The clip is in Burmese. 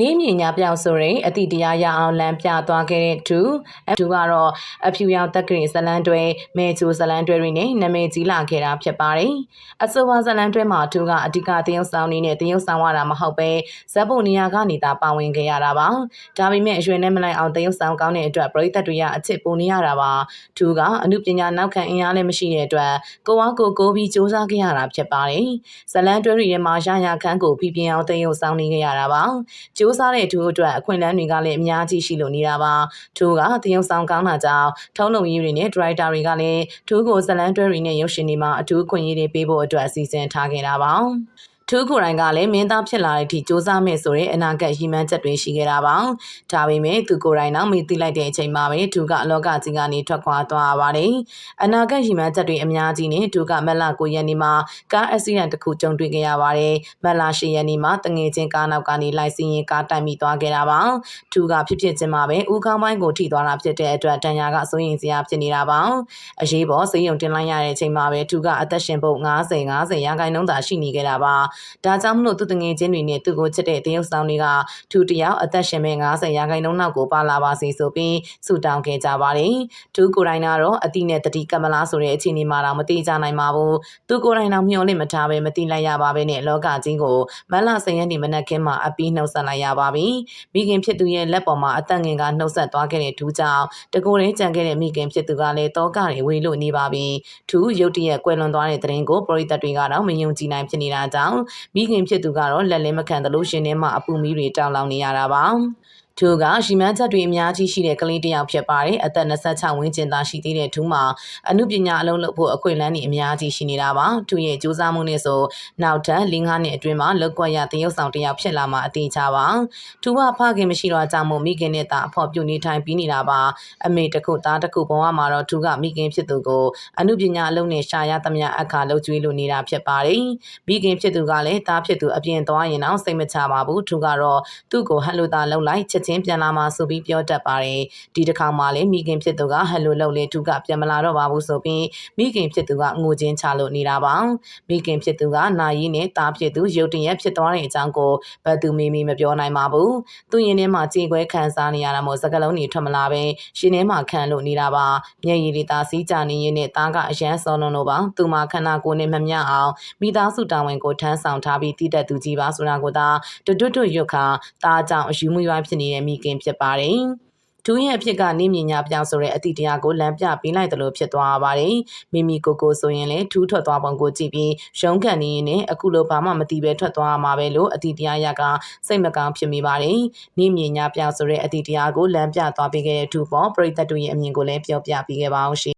နေမြညာပြောင်ဆိုရင်အတိတရားရအောင်လမ်းပြသွားခဲ့တဲ့သူအတူကတော့အဖြူရောင်တက်ကရင်ဇလန်းတွဲမဲချိုဇလန်းတွဲတွေနဲ့နာမည်ကြီးလာခဲ့တာဖြစ်ပါတယ်။အဆိုပါဇလန်းတွဲမှာသူကအဓိကတရုတ်ဆောင်နေနဲ့တရုတ်ဆောင်ရတာမဟုတ်ပဲဇက်ပုံနေရာကနေသာပါဝင်ခဲ့ရတာပါ။ဒါပေမဲ့အရွယ်နဲ့မလိုက်အောင်တရုတ်ဆောင်ကောင်းတဲ့အတွက်ပရိသတ်တွေကအချစ်ပုံနေရတာပါ။သူကအမှုပညာနောက်ခံအင်အားလည်းမရှိတဲ့အတွက်ကိုဝါကိုကိုပြီးစူးစမ်းခဲ့ရတာဖြစ်ပါတယ်။ဇလန်းတွဲတွေထဲမှာရရခန်းကိုဖိပြင်းအောင်တရုတ်ဆောင်နေခဲ့ရတာပါ။စူးစမ်းတဲ့သူအတွက်အခွင့်အလမ်းတွေကလည်းအများကြီးရှိလို့နေတာပါ။သူကတရုတ်ဆောင်ကောင်းတာကြောင့်ထုံးလုံရေးတွေနဲ့ဒရိုက်တာတွေကလည်းသူကိုဇလန်းတွဲတွေနဲ့ရုပ်ရှင်တွေမှာအထူးအခွင့်အရေးတွေပေးဖို့အတွက်အစီအစဉ်ထားခဲ့တာပါ။ ထူးကိုယ်တိုင်ကလည်းမင်းသားဖြစ်လာတဲ့အထိစ조사မယ်ဆိုတဲ့အနာဂတ်ရည်မှန်းချက်တွေရှိခဲ့တာပါ။ဒါပေမဲ့သူကိုယ်တိုင်တော့မေ့သိလိုက်တဲ့အချိန်မှာပဲသူကအလောကကြီးကနေထွက်ခွာသွားပါတယ်။အနာဂတ်ရည်မှန်းချက်တွေအများကြီးနဲ့သူကမက်လာကိုရက်နေမှာကားအက်ဆီဒန့်တစ်ခုကြုံတွေ့ခဲ့ရပါတယ်။မက်လာရှိရက်နေမှာတငယ်ချင်းကားနောက်ကနေလိုက်စီးရင်ကားတိုက်မိသွားခဲ့တာပါ။သူကဖြစ်ဖြစ်ချင်းမှာပဲဦးခေါင်းပိုင်းကိုထိသွားတာဖြစ်တဲ့အတွက်တန်ရာကစိုးရင်စရာဖြစ်နေတာပါ။အရေးပေါ်စေယုံတင်လိုက်ရတဲ့အချိန်မှာပဲသူကအသက်ရှင်ဖို့90 90ရာခိုင်နှုန်းသာရှိနေခဲ့တာပါ။ဒါကြောင့်မလို့သူတငယ်ချင်းတွေနဲ့သူ့ကိုချစ်တဲ့တရုတ်ဆောင်တွေကထူတယောက်အသက်ရှင်မဲ့90ရာခိုင်နှုန်းလောက်ကိုပါလာပါစေဆိုပြီးဆုတောင်းခဲ့ကြပါတယ်။သူကိုယ်တိုင်ကတော့အတိနဲ့တတိကမလားဆိုတဲ့အခြေအနေမှာတော့မတိကြနိုင်ပါဘူး။သူကိုယ်တိုင်တော့မျှော်လင့်မထားပဲမတိလိုက်ရပါပဲနဲ့လောကကြီးကိုမလဆင်ရက်ဒီမနက်ခင်းမှာအပီးနှုတ်ဆက်လိုက်ရပါပြီ။မိခင်ဖြစ်သူရဲ့လက်ပေါ်မှာအသက်ငင်ကနှုတ်ဆက်သွားခဲ့တဲ့ဒူးကြောင့်တကိုယ်လေးကြံခဲ့တဲ့မိခင်ဖြစ်သူကလည်းတောကတွေဝေလို့နေပါပြီ။သူရုတ်တရက်ကွယ်လွန်သွားတဲ့တဲ့ရင်ကိုပရိသတ်တွေကတော့မယုံကြည်နိုင်ဖြစ်နေတာကြောင့်မိခင်ဖြစ်သူကတော့လက်လင်းမခံသလိုရှင်ထဲမှာအပူမီးတွေတောင်းလောင်နေရတာပါ သူကရှီမန်းချက်တွေအများကြီးရှိတဲ့ကလေးတစ်ယောက်ဖြစ်ပါတယ်အသက်26ဝန်းကျင်သားရှိသေးတဲ့သူမှာအမှုပညာအလုံးလုပ်ဖို့အခွင့်အလမ်းတွေအများကြီးရှိနေတာပါသူရဲ့ကြိုးစားမှုနဲ့ဆိုနောက်ထပ်၄၅နှစ်အတွင်းမှာလောက်ကွက်ရတရုတ်ဆောင်တစ်ယောက်ဖြစ်လာမှာအသေးချပါသူကဖခင်မရှိတော့ကြောင့်မို့မိခင်နဲ့တာအဖော်ပြုနေထိုင်ပြီးနေတာပါအမေတခုသားတခုဘဝမှာတော့သူကမိခင်ဖြစ်သူကိုအမှုပညာအလုံးနဲ့ရှာရသမျှအခါလှုပ်ကြွေးလို့နေတာဖြစ်ပါတယ်မိခင်ဖြစ်သူကလည်းတားဖြစ်သူအပြင်သွားရင်တော့စိတ်မချပါဘူးသူကတော့သူ့ကိုဟန်လိုတာလှုပ်လိုက်ချက်ချင်းပြန်လာမှာဆိုပြီးပြောတတ်ပါတယ်ဒီတစ်ခါမှလည်းမိခင်ဖြစ်သူကဟန်လိုလှုပ်လေသူကပြန်မလာတော့ပါဘူးဆိုပြီးမိခင်ဖြစ်သူကငိုချင်းချလို့နေတာပါမိခင်ဖြစ်သူကနာယီနဲ့တားဖြစ်သူရုတ်တရက်ဖြစ်သွားတဲ့အကြောင်းကိုဘယ်သူမေမေမပြောနိုင်ပါဘူးသူရင်ထဲမှာကြေခွဲခံစားနေရတာမို့စကလုံးတွေထွက်မလာပဲရှင်ထဲမှာခံလို့နေတာပါမျက်ရည်တွေသားစီးကြနေရင်နဲ့တားကအရန်စောလုံးလို့ပါသူမှခန္ဓာကိုယ်နဲ့မမျှအောင်မိသားစုတာဝန်ကိုထမ်းဆောင်ထားပြီးတည်တတ်သူကြီးပါဆိုတာကိုသာတွတ်တွတ်ရွတ်ခါတားကြောင့်အယူမွေးွားဖြစ်နေတဲ့မိခင်ဖြစ်ပါတယ်ဒူးရဲ့အဖြစ်ကနေမြညာပြောင်းဆိုတဲ့အတိတရားကိုလမ်းပြပေးလိုက်တယ်လို့ဖြစ်သွားပါတယ်။မိမိကိုကိုဆိုရင်လည်းထူးထွက်သွားပုံကိုကြည့်ပြီးရုံးကန်နေရင်လည်းအခုလိုဘာမှမသိပဲထွက်သွားမှာပဲလို့အတိတရားရကစိတ်မကောင်းဖြစ်မိပါတယ်။နေမြညာပြောင်းဆိုတဲ့အတိတရားကိုလမ်းပြသွားပေးခဲ့တဲ့ဒူးပေါ်ပရိသတ်တို့ရဲ့အမြင်ကိုလည်းပြောပြပေးခဲ့ပါအောင်ရှင်